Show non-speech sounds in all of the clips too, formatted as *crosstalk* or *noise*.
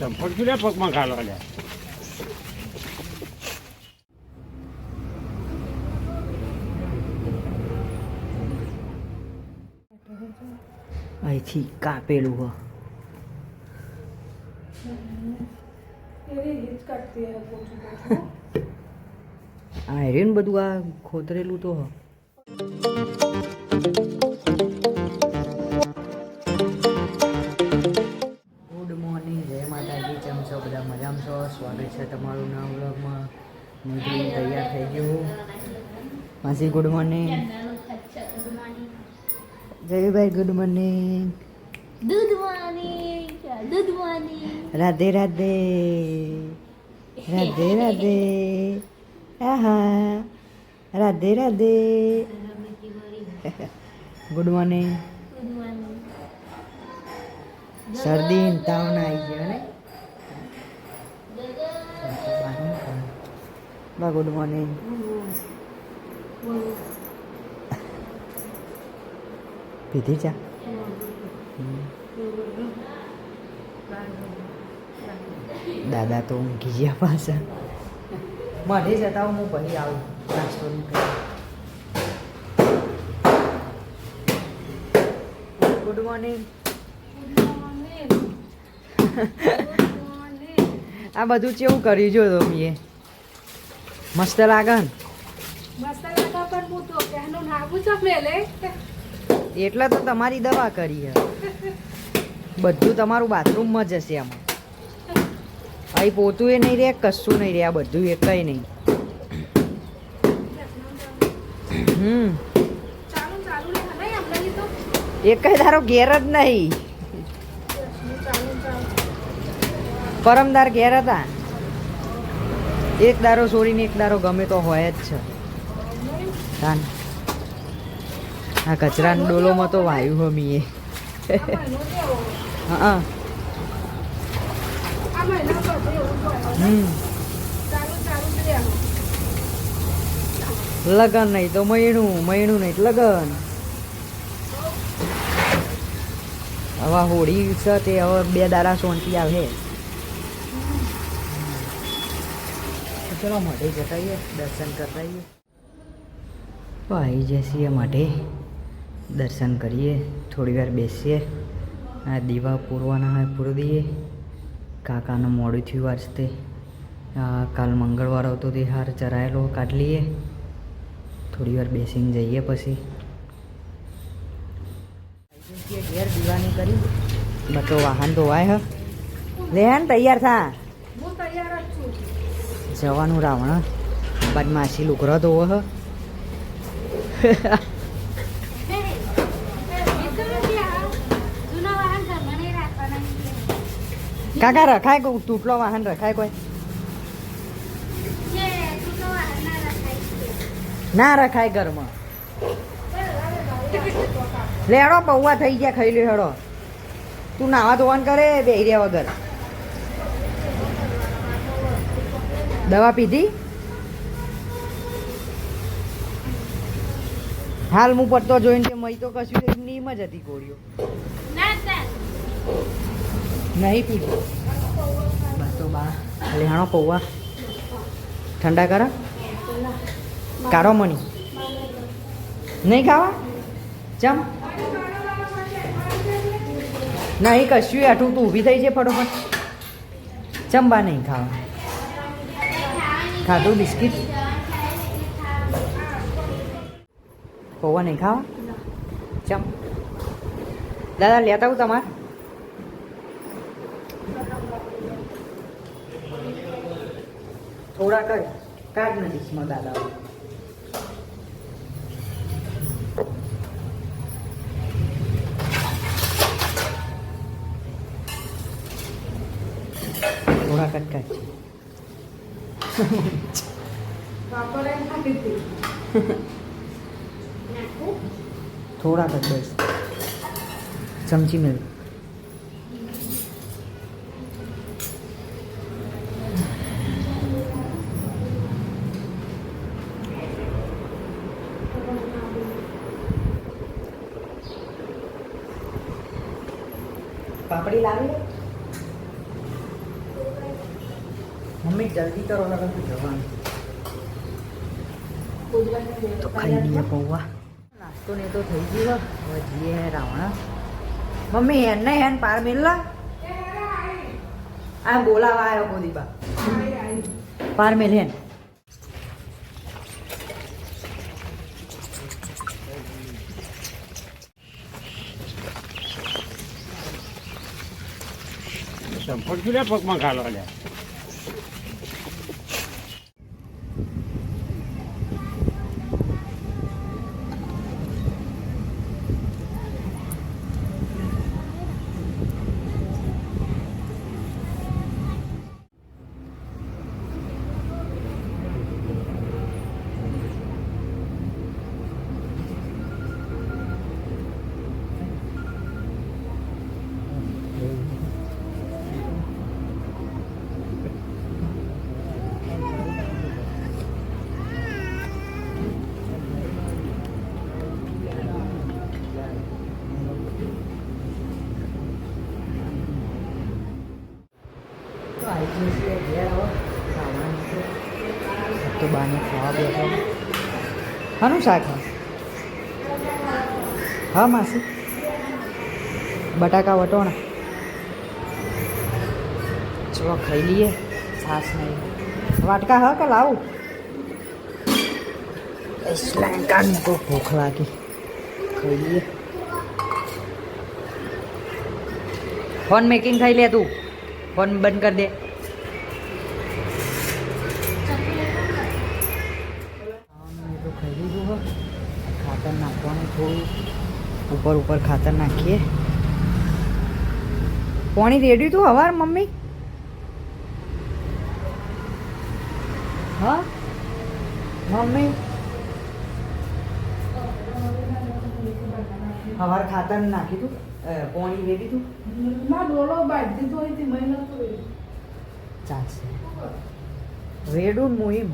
ચંપલ શું પગમાં ખાલો લે. અહીંથી કાપેલું હ. આયરન બધું આ ખોતરેલું તો હ. છો બધા મજામાં છો? સ્વાગત છે તમારું નવા વ્લોગમાં. હું તૈયાર થઈ ગયું માસી good morning Jaybhai good morning Good morning Good morning Radhe Radhe. Radhe Radhe. આહા. Radhe Radhe. Good morning Good morning. શરદી તાવના આવી ગયો ને? બા ગુડ મોર્નિંગ પીધી ચા દાદા તો ઊંઘી ગયા પાછા. મને જતા હું પછી આવું નાસ્તો ગુડ મોર્નિંગ *laughs* આ બધું કેવું કર્યું જો તમે મસ્ત લાગન. એટલે તો તમારી દવા કરી હે બધું તમારું બાથરૂમમાં જ હશે આમાં. અહીં પોતું એ નહીં રહે કશું નહીં રહે આ બધું એ કંઈ નહીં હમ એક ધારો ઘેર જ નહીં. પરમદાર ઘેર હતા. એક દારો છોડીને એક દારો ગમે તો હોય જ છે. તાન. આ કચરાનો ડોલોમાં તો વાયુ હમીએ. *laughs* હા. હમ. લગન નહીં તો મૈણું મૈણું નહીં લગન. હવે હોળી છે તે હવે બે દારા સોંટી આવે તો ચલો માટે જતાઈએ દર્શન કરતા આવીએ. તો આવી જઈએ માટે દર્શન કરીએ, થોડી વાર બેસીએ, આ દીવા પૂરવાના હોય પૂરી દઈએ. કાકાનું મોડું થયું વાંચતે કાલ મંગળવાર આવતો તે હાર ચરાયેલો કાઢ લઈએ. થોડી વાર બેસીને જઈએ પછી. ઘેર દીવાની કરી. બતો વાહન ધોવાય હ. તૈયાર થા. હું તૈયાર જ છું. જવાનું રાવણ. બદમાશી લુગરો ધોવો હ. કાકા રખાય કોઈ? તૂટલો વાહન રખાય કોઈ? ના રખાય ઘરમાં. લેડો પૌવા થઈ ગયા, ખાઈ લે હેડો. તું નાવા ધોવાન કરે બે વગર. દવા પીધી? હાલ હું પડતો જોઈને તે મય તો કશું એમની નીમ જ હતી ગોળીઓ. નહીં પીધી. બસ તો બા લેહાણો પૌવા ઠંડા કરા? કારો મણી નહીં ખાવા? ચમ? નહીં, કશું આઠું તું ઊભી થઈ છે ફટોફટ. ચંબા નહીં ખાવા? ખાધું બિસ્કિટ પૌવા નહીં ખાવા ચમ દાદા લેતા આવું તમારે થોડા કર કાઢ ને ડીશમાં દાદા થોડા કટ કાઢ વાપરે નાખી જ બસ. ચમચી મેળ પાપડી લાવી લે કરો લગન તો જવાનું. તો ખાઈ લઈએ પૌવા. નાસ્તો ને તો થઈ ગયો હવે જઈએ રાવણા. મમ્મી એને હેન પાર મિલલા? આ બોલાવા આવ્યો ગોદીબા પાર મિલ હેન શું પગમાં ખાલો લે. તો આવી ગયું છે ઘેર હવે ખાવાનું છે તો બાને ખાવા બેઠો શાનું શાક હા હા માસી બટાકા વટોણા ચલો ખાઈ લઈએ છાસ નહીં વાટકા હા કે લાવું શ્રીલંકાની તો ભૂખ લાગી ખાઈ લઈએ ફોન મેકિંગ ખાઈ લે તું ફોન બંધ કરી દે. ખાતર નાખવાનું થોડું. ઉપર ઉપર ખાતર નાખીએ. પાણી રેડ્યું તું હવાર, મમ્મી? હા? મમ્મી? હવાર ખાતર નાખી તું. પાણી રેડી તું ના ડોલો બાંધી તો અહીંથી મહિનો તો ચાલશે. રેડું મુહિમ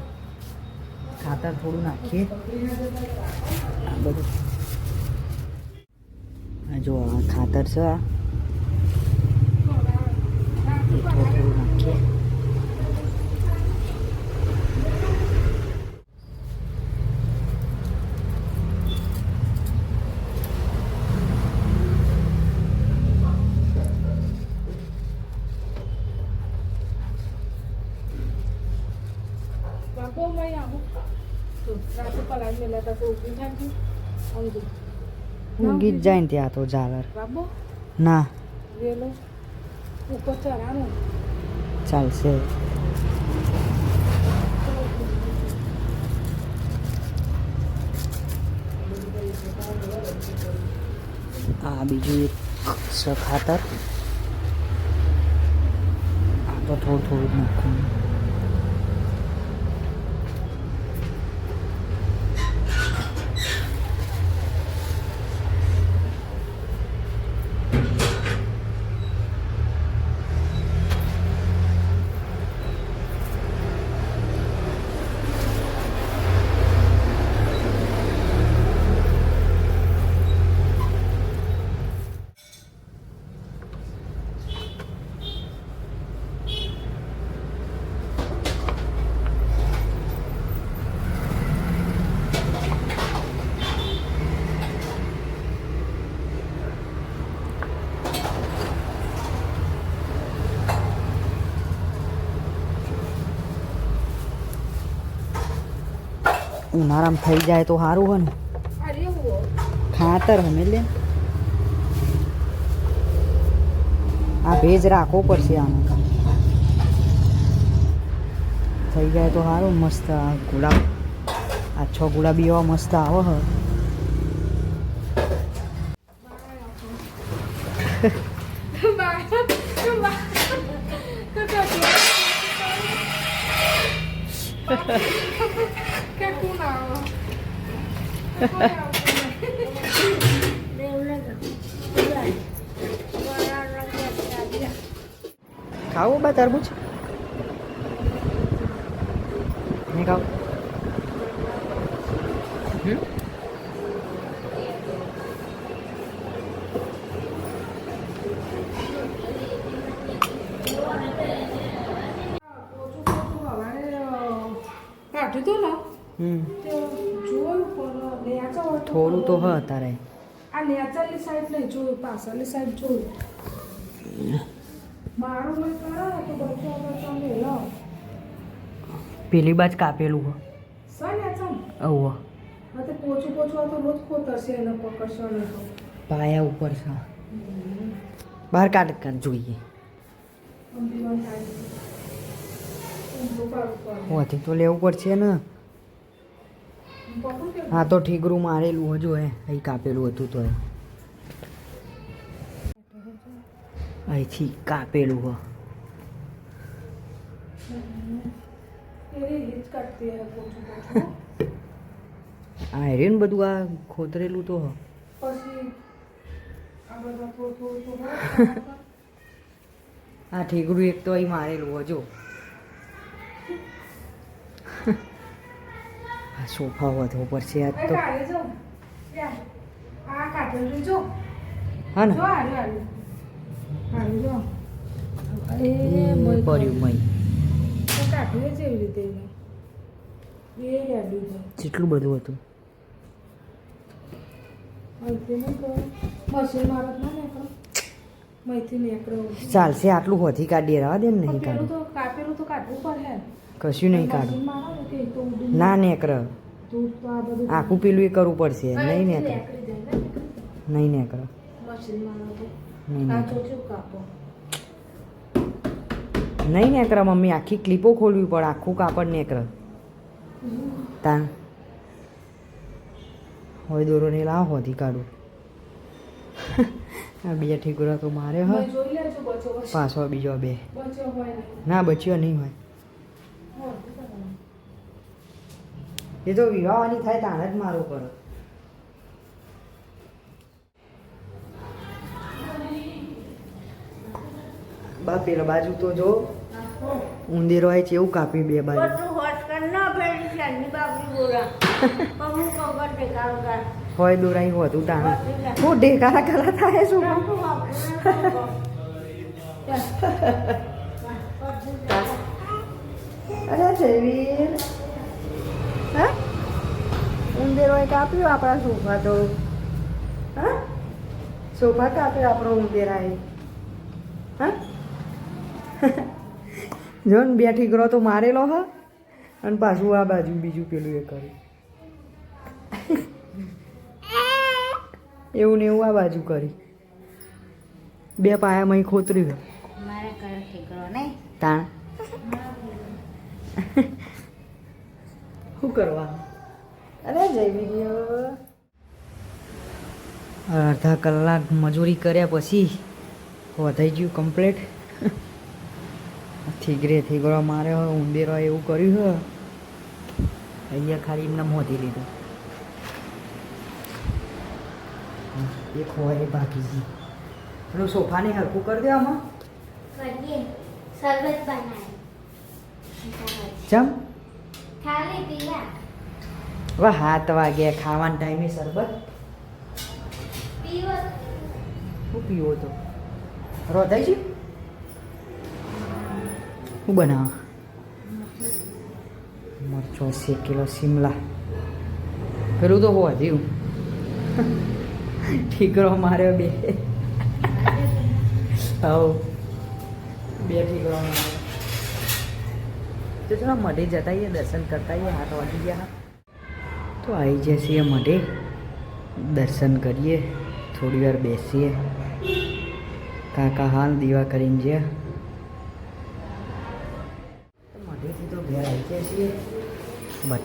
ખાતર થોડું નાખીએ. આ બધું. જો આ ખાતર છે આ. થોડું નાખીએ બાબો મેં આવું તો રાતે પલાળી મેલા તા તો ઊભી થાકી અંગુ જ જાય ને ત્યાં તો ઝાલર ના. ચાલશે. આ બીજું એક ખાતર. આ તો થોડું થોડું નાખવાનું. ઉનાળામાં થઈ જાય તો સારું હોય ને. ખાતર હમે લે. આ ભેજ રાખવો પડશે આનો. થઈ જાય તો સારું મસ્ત ગુલાબ. આ છ ગુલાબી એવા મસ્ત આવે હ કે કોણ આવો ખાવું બા તરબૂચ? નહીં ખાવ હમ કાઢ્યું હતું ને હમ તે જોયું પણ નેચા હોય તો હ તારે. આ નેચાની સાઈડ નહીં જોયું પાછળની સાઈડ જોયું. મારું મેં કરો તો બધું તમે લો. પેલી બાજ કાપેલું હ. નેચા અવ હા. તો પોચું પોચું તો રોજ ખોતરશે એને પકડશો ને તો. પાયા ઉપર છે. બહાર કાઢ કાઢ. જોઈએ હોથી તો લેવું પડશે ને. હા, તો ઠીકરું મારેલું હજુ એ અહીં કાપેલું હતું તો અહીંથી કાપેલું હ. એરી રીત કાઢતી હે પોચું પોચું આ હેર્યું બધું આ ખોતરેલું તો હ. *laughs* ઠીકરું એક તો અહીં મારેલું હજુ સોફા વધવો પડશે આજ તો હા ને? પડ્યું મય. જેટલું બધું હતું. ચાલશે આટલું હોથી કાઢીએ રહેવા દે ને નહીં કાઢું. કાપેલું તો કાઢવું પડે. કશું નહીં કાઢું. ને નેકર. આખું પેલું એ કરવું પડશે. નહીં નેકર. નહીં નેકર. નહીં નેકર. નહીં નેકર મમ્મી. આખી ક્લિપો ખોલવી પડે. આખું કાપડ નેકર. તા હોય દોરો ને લાવ હોતી કાઢું. આ બે ઠીકરા તો મારે હ. મેં જોઈ લેજો બચો બચો પાછો બીજો બે. હોય ના. બચ્યો નહીં હોય હોય. એ તો વિવાહવાની થાય તાણે જ મારો કરો બા પેલા બાજુ તો જો. ઉંદીર હોય છે એવું કાપી બે બાજુ. હોય દોરાઈ હોતું તાણે. હું ઢેકારા કરા થાય શું? *laughs* અરે જયવીર. હા? ઉંદેરો એ કાપ્યો આપણા સોફા તો. હા? સોફા કાપ્યો આપણો ઉંદેરાએ? હા? *laughs* જો ને બે ઠીકરો તો મારેલો હ. અને પાછું આ બાજુ બીજું પેલું એ કર્યું. *laughs* એવું ને એવું આ બાજુ કરી. બે પાયામાં ખોતરી તાણ. *laughs* શું કરવા અરે જય વીડિયો. અડધા કલાક મજૂરી કર્યા પછી વધાઈ ગયું કમ્પ્લેટ થીગરે થીગરો માર્યો હોય ઉંદેરો એવું કર્યું હોય અહીંયા ખાલી એમને મોધી લીધું. એક હોય એ બાકી છે. પેલું સોફાને હરખું કરી દેવામાં? આમાં કરીએ. શરબત બનાય ચમ? ખાલી પીવા હવે હાથ વાગે ખાવાના ટાઈમે શરબત પીવો. હું પીવો તો? રોધાઈ છે હું બનાવ? મરચો શેકેલો શિમલા. પેલું તો વધ્યું ઠીકરો માર્યો બે. *laughs* આવો. બે ઠીકરો માર્યો. તો ચલો મઢે જતા આવીએ દર્શન કરતા આવીએ હાથ વાગી ગયા. તો આવી જઈએ છીએ મઢે. દર્શન કરીએ થોડી વાર બેસીએ. કાકા હાલ દીવા કરીને જઈએ મઢેથી તો ઘેર આવી ગયા છીએ.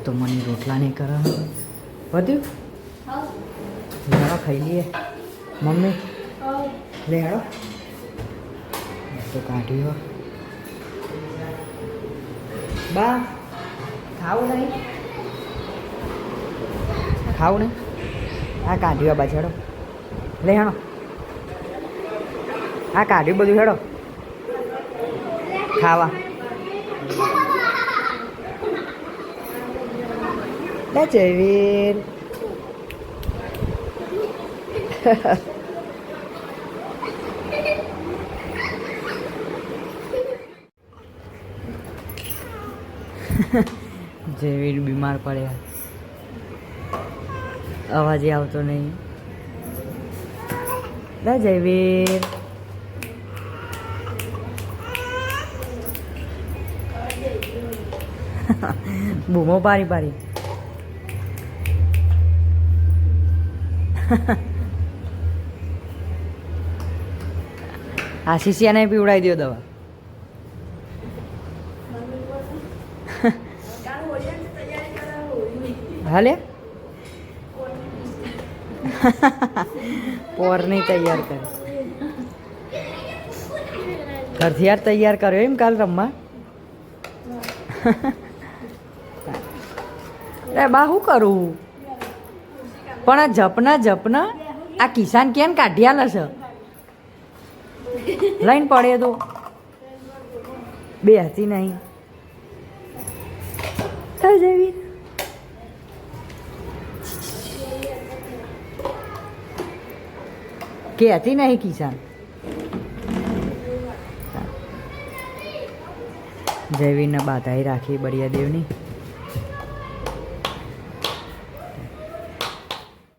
તો મને રોટલા નહીં કરે વધ્યું? લેવા ખાઈ લઈએ. મમ્મી? લેડો? તો કાઢ્યો. બા ખાવું નહીં ખાવું નહીં આ કાઢ્યું આ બાજુ હેડો લે હેણો આ કાઢ્યું બધું હેડો ખાવા લે જયવીર જયવીર બીમાર પડ્યા અવાજ આવતો નહીં. દા જયવીર. બૂમો પારી પારી આશીષિયાને પીવડાવી દો દવા. હાલે પોરની *laughs* તૈયાર કરે. ઘરથિયાર તૈયાર કર્યો એમ કાલ રમવા? *laughs* અરે બા શું કરું? પણ આ જપના જપના, આ કિસાન કેમ કાઢ્યા લશે લઈને પડે તો. બે હતી નહીં. જવી કે હતી નહીં કિસાન? જયવીરને બાધાઈ રાખી બળિયા દેવની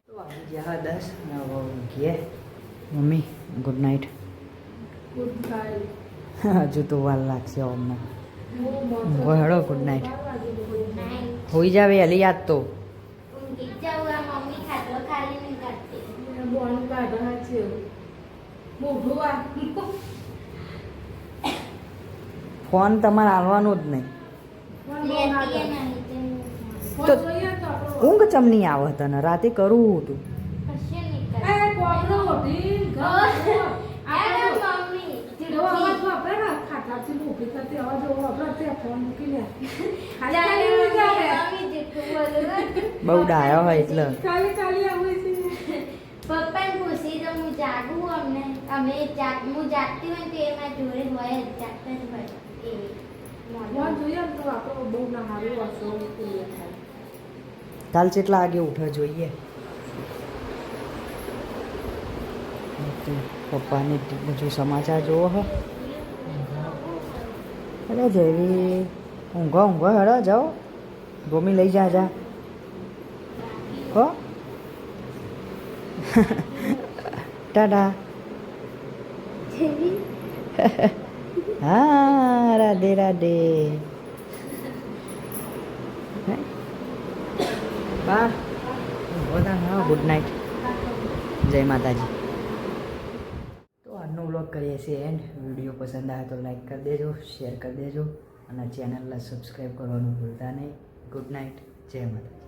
તો દસ ઊંઘીએ મમ્મી ગુડ નાઇટ ગુડ હજુ તો વાર લાગશે અમને. હેડો ગુડ નાઇટ હોઈ જાવે હલી યાદ તો ઊંઘી જાઉં આ મમ્મી ખાતો ખાલી નહીં કરતી બોનું કાઢા છે. મોઢું આ. ફોન તમારે આવવાનો જ નહીં. તો- જોઈએ તો આપણો. ઊંઘ ચમની આવે તને? રાતે કરવું હતું બહુ ડાયો હોય એટલે. પપ્પાને પૂછી તો હું જાગું અમને. અમે જાગ હું જાગતી હોય ને તો એમાં જોડે હોય જ જાગતા જ હોય. એ ફોન જોઈએ તો આપણો બહુ ના સારું વાસો કાલ કેટલા વાગે ઉઠવા જોઈએ? પપ્પાને બધું સમાચાર જોવો હો. અરે જેવી ઊંઘો ઊંઘો હેડો જાઓ. ગોમી લઈ જા જા. હો? ટાટા હા રાધે રાધે હે? બા ઊંઘો હા ગુડ નાઇટ જય માતાજી તો આજનો બ્લોગ કરીએ છીએ એન્ડ વીડિયો પસંદ આવે તો લાઈક કરી દેજો શેર કરી દેજો. અને ચેનલને સબસ્ક્રાઈબ કરવાનું ભૂલતા નહીં. ગુડ નાઇટ જય માતાજી